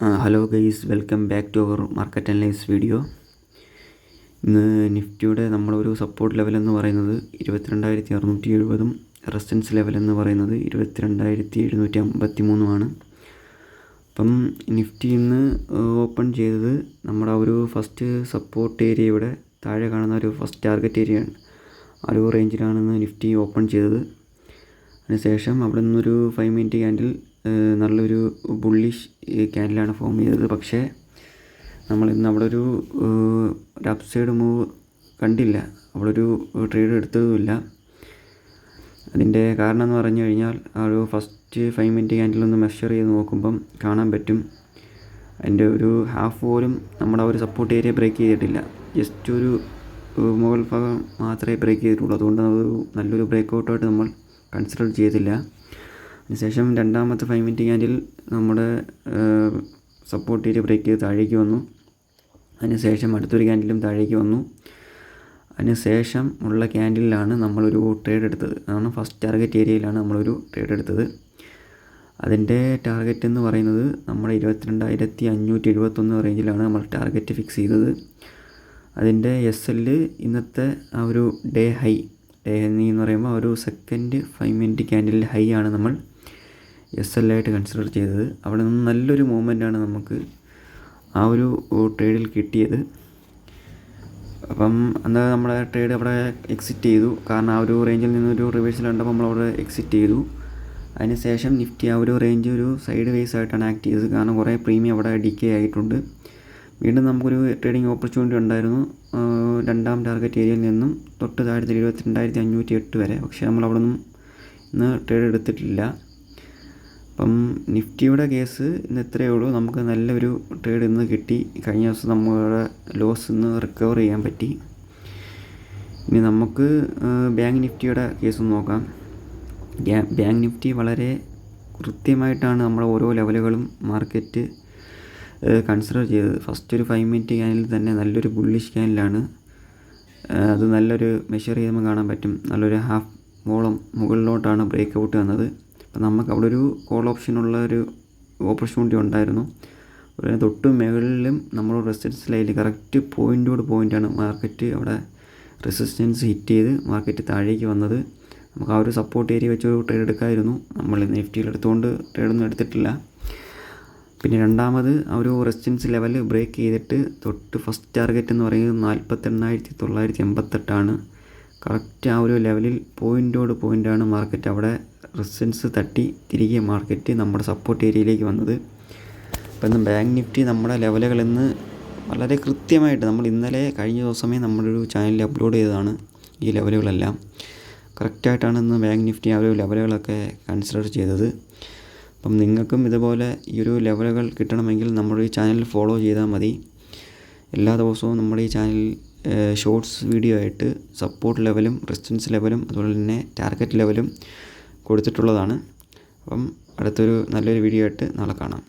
Hello guys welcome back to our market analyse video. ഇന്ന് നിഫ്റ്റിയുടെ നമ്മളൊരു സപ്പോർട്ട് ലെവൽ എന്ന് പറയുന്നത് ഇരുപത്തിരണ്ടായിരത്തി അറുന്നൂറ്റി എഴുപതും റെസിസ്റ്റൻസ് ലെവൽ എന്ന് പറയുന്നത് ഇരുപത്തിരണ്ടായിരത്തി എഴുന്നൂറ്റി അമ്പത്തി മൂന്നുമാണ് അപ്പം നിഫ്റ്റി ഇന്ന് ഓപ്പൺ ചെയ്തത് നമ്മുടെ ഒരു ഫസ്റ്റ് സപ്പോർട്ട് ഏരിയയുടെ താഴെ കാണുന്ന ഒരു ഫസ്റ്റ് ടാർഗറ്റ് ഏരിയയാണ് ആ ഒരു റേഞ്ചിലാണ് ഇന്ന് നിഫ്റ്റി ഓപ്പൺ ചെയ്തത്. അതിനുശേഷം അവിടെ നിന്നൊരു ഫൈവ് മിനിറ്റ് ക്യാൻഡിൽ നല്ലൊരു ബുള്ളിഷ് ക്യാൻഡിലാണ് ഫോം ചെയ്തത്. പക്ഷേ നമ്മൾ ഇന്ന് അവിടെ ഒരു ഒരു അപ്സൈഡ് മൂവ് കണ്ടില്ല. അവിടെ ഒരു ട്രേഡ് എടുത്തതുമില്ല. അതിന്റെ കാരണം എന്ന് പറഞ്ഞു കഴിഞ്ഞാൽ ആ ഒരു ഫസ്റ്റ് ഫൈവ് മിനിറ്റ് ക്യാൻഡിൽ ഒന്ന് മെഷർ ചെയ്ത് നോക്കുമ്പം കാണാൻ പറ്റും. അതിന്റെ ഒരു ഹാഫ് പോലും നമ്മുടെ ഒരു സപ്പോർട്ട് ഏരിയ ബ്രേക്ക് ചെയ്തിട്ടില്ല. ജസ്റ്റ് ഒരു മുകൾ ഭാഗം മാത്രമേ ബ്രേക്ക് ചെയ്തിട്ടുള്ളൂ. അതുകൊണ്ട് നമ്മൾ നല്ലൊരു ബ്രേക്ക് ഔട്ടായിട്ട് നമ്മൾ കൺസിഡർ ചെയ്തില്ല. അതിനുശേഷം രണ്ടാമത്തെ ഫൈവ് മിനിറ്റ് ക്യാൻഡിൽ നമ്മുടെ സപ്പോർട്ട് ഏരിയ ബ്രേക്ക് ചെയ്ത് താഴേക്ക് വന്നു. അതിനുശേഷം അടുത്തൊരു ക്യാൻഡിലും താഴേക്ക് വന്നു. അതിനുശേഷം ഉള്ള ക്യാൻഡിലാണ് നമ്മളൊരു ട്രേഡ് എടുത്തത്. അതാണ് ഫസ്റ്റ് ടാർഗറ്റ് ഏരിയയിലാണ് നമ്മളൊരു ട്രേഡ് എടുത്തത്. അതിന്റെ ടാർഗറ്റ് എന്ന് പറയുന്നത് നമ്മുടെ ഇരുപത്തിരണ്ടായിരത്തി അഞ്ഞൂറ്റി എഴുപത്തൊന്ന് റേഞ്ചിലാണ് നമ്മൾ ടാർഗറ്റ് ഫിക്സ് ചെയ്തത്. അതിന്റെ എസ് എല്ല് ഇന്നത്തെ ആ ഒരു ഡേ ഹൈ ഡേ ഹൈ എന്ന് പറയുമ്പോൾ ഒരു second five minute candle high ആണ് നമ്മൾ എസ് എൽ ആയിട്ട് കൺസിഡർ ചെയ്തത്. അവിടെ നിന്ന് നല്ലൊരു മൂവ്മെന്റാണ് നമുക്ക് ആ ഒരു ട്രേഡിൽ കിട്ടിയത്. അപ്പം എന്നാൽ നമ്മുടെ ട്രേഡ് അവിടെ എക്സിറ്റ് ചെയ്തു. കാരണം ആ ഒരു റേഞ്ചിൽ നിന്നൊരു റിവേഴ്സൽ കണ്ടപ്പോൾ നമ്മൾ അവിടെ എക്സിറ്റ് ചെയ്തു. അതിനുശേഷം നിഫ്റ്റി ആ ഒരു റേഞ്ച് ഒരു സൈഡ് വേസ് ആയിട്ടാണ് ആക്ട് ചെയ്തത്. കാരണം കുറേ പ്രീമിയം അവിടെ ഡിക്കേ ആയിട്ടുണ്ട്. വീണ്ടും നമുക്കൊരു ട്രേഡിംഗ് ഓപ്പർച്യൂണിറ്റി ഉണ്ടായിരുന്നു. രണ്ടാം ടാർഗറ്റ് ഏരിയയിൽ നിന്നും തൊട്ട് താഴത്തെ ഇരുപത്തിരണ്ടായിരത്തി അഞ്ഞൂറ്റി എട്ട് വരെ. പക്ഷേ നമ്മൾ അവിടെ നിന്നും ഇന്ന് ട്രേഡ് എടുത്തിട്ടില്ല. അപ്പം നിഫ്റ്റിയുടെ കേസ് ഇന്ന് ഇത്രയേ ഉള്ളൂ. നമുക്ക് നല്ലൊരു ട്രേഡ് ഇന്ന് കിട്ടി. കഴിഞ്ഞ ദിവസം നമ്മുടെ ലോസ് ഇന്ന് റിക്കവർ ചെയ്യാൻ പറ്റി. ഇനി നമുക്ക് ബാങ്ക് നിഫ്റ്റിയുടെ കേസ് നോക്കാം. ബാങ്ക് നിഫ്റ്റി വളരെ കൃത്യമായിട്ടാണ് നമ്മുടെ ഓരോ ലെവലുകളും മാർക്കറ്റ് കൺസിഡർ ചെയ്തത്. ഫസ്റ്റ് ഒരു ഫൈവ് മിനിറ്റ് ക്യാനിൽ തന്നെ നല്ലൊരു ബുള്ളിഷ് ക്യാനിലാണ് അത് നല്ലൊരു മെഷർ ചെയ്യുമ്പോൾ കാണാൻ പറ്റും. നല്ലൊരു ഹാഫ് വോളം മുകളിലോട്ടാണ് ബ്രേക്ക് ഔട്ട് വന്നത്. അപ്പം നമുക്ക് അവിടെ ഒരു കോൾ ഓപ്ഷനുള്ള ഒരു ഓപ്പർച്യൂണിറ്റി ഉണ്ടായിരുന്നു. അതുപോലെ തൊട്ട് മുകളിലും നമ്മൾ റെസിസ്റ്റൻസ് ലൈനിൽ കറക്റ്റ് പോയിന്റോട് പോയിന്റാണ് മാർക്കറ്റ് അവിടെ റെസിസ്റ്റൻസ് ഹിറ്റ് ചെയ്ത് മാർക്കറ്റ് താഴേക്ക് വന്നത്. നമുക്ക് ആ ഒരു സപ്പോർട്ട് ഏരിയ വെച്ച് ഒരു ട്രേഡ് എടുക്കാമായിരുന്നു നമ്മൾ നിഫ്റ്റിയിൽ എടുത്തുകൊണ്ട് ട്രേഡൊന്നും എടുത്തിട്ടില്ല. പിന്നെ രണ്ടാമത് ആ ഒരു റെസിസ്റ്റൻസ് ലെവൽ ബ്രേക്ക് ചെയ്തിട്ട് തൊട്ട് ഫസ്റ്റ് ടാർഗറ്റ് എന്ന് പറയുന്നത് നാൽപ്പത്തെണ്ണായിരത്തി തൊള്ളായിരത്തി എൺപത്തെട്ടാണ് കറക്റ്റ് ആ ഒരു ലെവലിൽ പോയിന്റോട് പോയിന്റാണ് മാർക്കറ്റ് അവിടെ റെസിസ്റ്റൻസ് തട്ടി തിരികെ മാർക്കറ്റ് നമ്മുടെ സപ്പോർട്ട് ഏരിയയിലേക്ക് വന്നത്. അപ്പം ഇന്ന് ബാങ്ക് നിഫ്റ്റി നമ്മുടെ ലെവലുകളിൽ നിന്ന് വളരെ കൃത്യമായിട്ട് നമ്മൾ ഇന്നലെ കഴിഞ്ഞ ദിവസമേ നമ്മുടെ ഒരു ചാനലിൽ അപ്ലോഡ് ചെയ്തതാണ് ഈ ലെവലുകളെല്ലാം കറക്റ്റായിട്ടാണ് ഇന്ന് ബാങ്ക് നിഫ്റ്റി ആ ഒരു ലെവലുകളൊക്കെ കൺസിഡർ ചെയ്തത്. അപ്പം നിങ്ങൾക്കും ഇതുപോലെ ഈ ഒരു ലെവലുകൾ കിട്ടണമെങ്കിൽ നമ്മുടെ ഈ ചാനൽ ഫോളോ ചെയ്താൽ മതി. എല്ലാ ദിവസവും നമ്മുടെ ഈ ചാനൽ ഷോർട്സ് വീഡിയോ ആയിട്ട് സപ്പോർട്ട് ലെവലും റെസിസ്റ്റൻസ് ലെവലും അതുപോലെ തന്നെ ടാർഗറ്റ് ലെവലും കൊടുത്തിട്ടുള്ളതാണ്. അപ്പം അടുത്തൊരു നല്ലൊരു വീഡിയോ ആയിട്ട് നാളെ കാണാം.